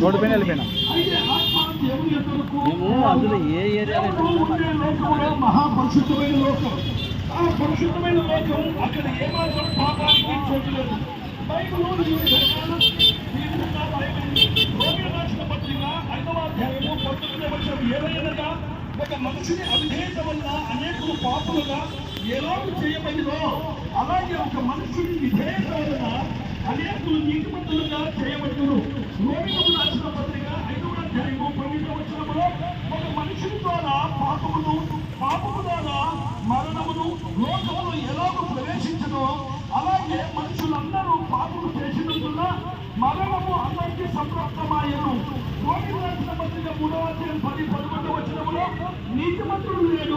Road పైన వెళ్ళిపోయినా మేము అందులో ఏ ఏరియా మహాపరిశుద్ధమైన లోకం ఆ పరిశుద్ధమైన లోకం అక్కడ ఏమాత్రం పాపానికి చోటు లేదు ఒక మనిషిని అవిధేయత వల్ల అనేకులు పాపులుగా ఎలాగూ చేయబడిందో అలాగే ఒక మనుషుని విధేయత అనేకులు నీతిమంతులుగా చేయవచ్చును రోమిలకు రాసిన పత్రిక ఐదవ అధ్యాయము పన్నెండవ వచ్చినప్పుడు ఒక మనుషుని ద్వారా పాపమును పాపము ద్వారా మరణమును లోకమును ఎలాగో ప్రవేశించడో అలాగే మనుషులందరూ పాపము చేసినందున మరణము అందరికీ సంప్రాప్తమాయను రోగి రాసిన పత్రిక మూడవ అధ్యాయం పది పదకొండవ వచ్చినప్పుడు నీతిమంతులు లేరు.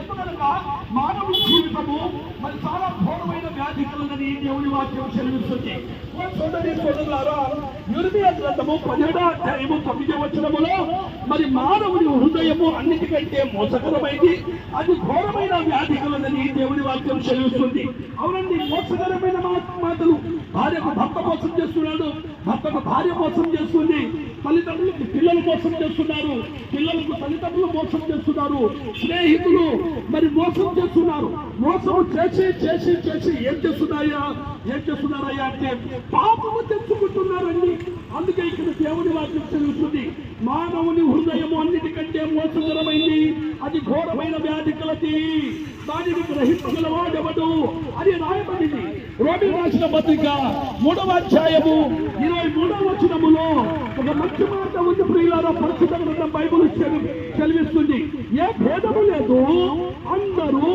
ఎందుకనగా మానవుడి జీవితము మరి చాలా ఘోరమైన వ్యాధి కలదని దేవుడి వాక్యం చదివిస్తుంది ఓ సోదరి సోదరులారా గ్రంథము పదిహేడో అధ్యాయము తొమ్మిది వచనములో మరి మానవుని హృదయము అన్నిటికంటే మోసకరమైంది అది ఘోరమైన వ్యాధి కలదని దేవుడి వాక్యం చెల్లిస్తుంది. అవునండి మోసకరమైన మాటలు. భార్యకు భర్త మోసం చేస్తున్నాడు భర్తకు భార్య మోసం చేస్తుంది తల్లిదండ్రులకు పిల్లలు మోసం చేస్తున్నారు పిల్లలకు తల్లిదండ్రులు మోసం చేస్తున్నారు స్నేహితులు మరి మోసం చేస్తున్నారు. మోసం చేసి చేసి చేసి ఏం చేస్తున్నాయా ఏం చేస్తున్నారయ్యా అంటే పాపము తెచ్చుకుంటున్నారండి అందుకే ఇక్కడ దేవుడి వాక్యం చదువుతుంది. మానవుని హృదయము అన్నిటికంటే మోసకరమైంది. అది ఘోరమైన వ్యాధి కలది. దానిని గ్రహించగలవాడెవడు అని రాయబడింది. రోమి రాసిన పత్రిక మూడవ అధ్యాయము ఇరవై మూడవ వచనములో ఒక మంచి మాట ఉంది ప్రియులారా. పరిశుద్ధ బైబుల్ చదివిస్తుంది. ఏ భేదము లేదు అందరూ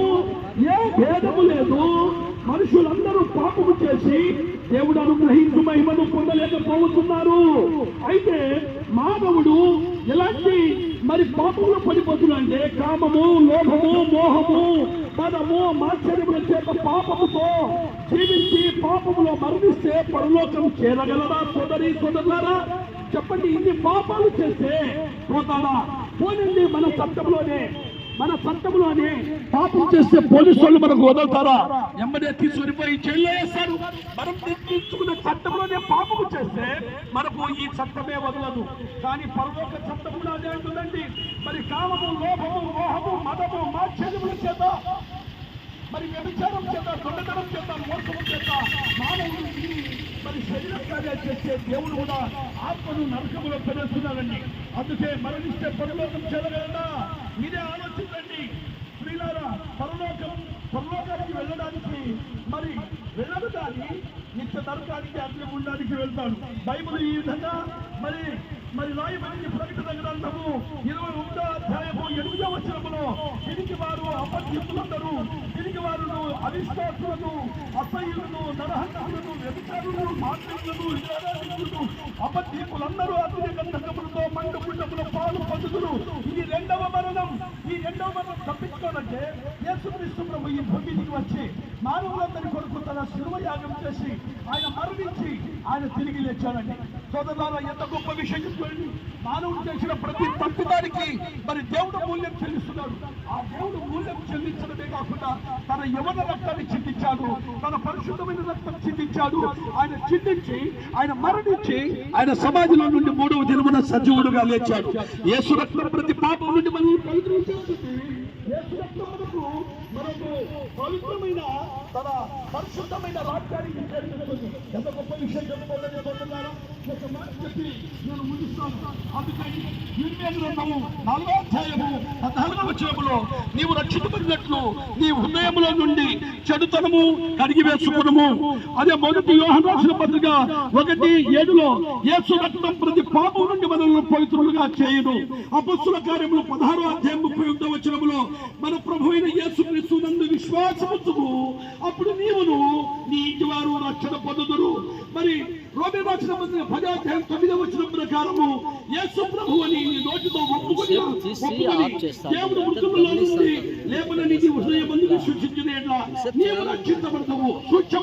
ఏ భేదము లేదు మనుషులందరూ పాపము చేసి దేవుడు అనుగ్రహించు మహిమను పొందలేకపోతున్నారు. అయితే మానవుడు ఎలాంటి మరి పాపంలో పడిపోతుందంటే కామము లోభము మోహము మనము మాశ్చర్యముల చేత పాపముతో జీవించి పాపములో మరణిస్తే పరలోకం చేరగలరా సోదరి సోదరులారా? చెప్పండి ఇన్ని పాపాలు చేస్తే పోతారా? పోనండి మన చట్టంలోనే మన చట్టంలోనే పాపం చేస్తే పోలీసు వాళ్ళు మనకు వదులుతారా? ఎమ్మడే తీసుకుని పోయి జైల్లో వేస్తారు. మనం నిర్ణయించుకున్న చట్టంలోనే పాపము చేస్తే మనకు ఈ చట్టమే వదలదు. కానీ పరలోక చట్టం కూడా అదే ఉంటుందండి. మరి కామము లోభము మోహము మదము మాత్సర్యముల చేత మరి వ్యభిచారం చేత దొంగతనం చేత మోసము చేత మానవుడు మరి శరీర కార్యాలు చేస్తే దేవుడు కూడా ఆత్మను నరకములో పెడుతున్నాడండి. అందుకే మరణిస్తే పరలోకం చేరగలదా మీరే ఆలోచించండి. స్త్రీలారా పరలోకం పరలోకానికి వెళ్ళడానికి మరి వెళ్ళదు కానీ నిత్య నరకానికి అగ్ని ఉండడానికి వెళ్తాడు. బైబుల్ ఈ విధంగా మరి మరి రాయబడింది ప్రకటన గ్రంథము ఇరవై ఒకటో అధ్యాయము ఎనిమిదో వచనములో తిరిగి వారు అపరిచితులందరూ తిరిగి వారు అవిశ్వాసులను అసహ్యులను నరహంతులను వ్యభిచారులను మాంత్రికులను అపత్యకులందరూ అపదీపులందరూ అగ్ని గంధకములతో మండు గుండముల పాలు పొందుతులు ఇది రెండవ మరణం ఈ రెండవ మరణం తప్పించుకోవాలంటే యేసుక్రీస్తు ప్రభు ఈ భూమికి వచ్చి మానవులందరి కొరకు తన శిలువ యాగం చేసి ఆయన మరణించి ఆయన తిరిగి లేచాడండి. సోదరులారా ఎంత గొప్ప విషయం చూడండి మానవుడు చేసిన ప్రతి తప్పిదానికి మరి దేవుడు మూల్యం చెల్లిస్తున్నాడు. ఆ దేవుడు మూల్యం చెల్లించడమే కాకుండా తన యవన రక్తాన్ని చిందించాడు తన పరిశుద్ధమైన రక్తం చిందించాడు. ఆయన చిందించి ఆయన మరణించి ఆయన సమాజంలో నుండి మూడవ దినమున సజీవుడుగా లేచాడు. యేసు రక్తం ప్రతి పాపం నుండి మనం యేసు రక్తం మనకు మనకు పవిత్రమైన తన పరిశుద్ధమైన రాజ్యానికి చేరుతుంది ఎంత గొప్ప విషయం చెప్పుకోలేకపోతున్నాను ఒక మాట చెప్పి నేను ముగిస్తాను. అందుకని ఇరవై గ్రంథము నాలుగో అధ్యాయము పద్నాలుగో వచనములో నీవు రక్షించబడినట్లు నీ హృదయంలో నుండి చెడుతనము కడిగి వేసుకునము. అదే మొదటి యోహన్ రాసిన పత్రిక ఒకటి ఏడులో యేసు రక్తం ప్రతి పాపం నుండి మనల్ని పవిత్రులుగా చేయును. అపస్సుల కార్యములు పదహారో అధ్యాయం ముప్పై ఒకటో వచ్చినములో మన ప్రభు అయిన యేసు క్రీస్తు నందు విశ్వాసముతుము అప్పుడు నీవును నీ ఇంటి వారు రక్షణ పొందుదురు మరి రోమి రాసిన పత్రిక పదో అధ్యాయం తొమ్మిదో వచ్చిన ప్రకారము యేసు ప్రభు అని నీ నోటితో ఒప్పుకొని ఒప్పుకొని. దేవుడు మృతుల్లో నుండి లేపనని నీ హృదయం మందుకు సూచించిన నీవు రక్షించబడతావు సూక్ష్మ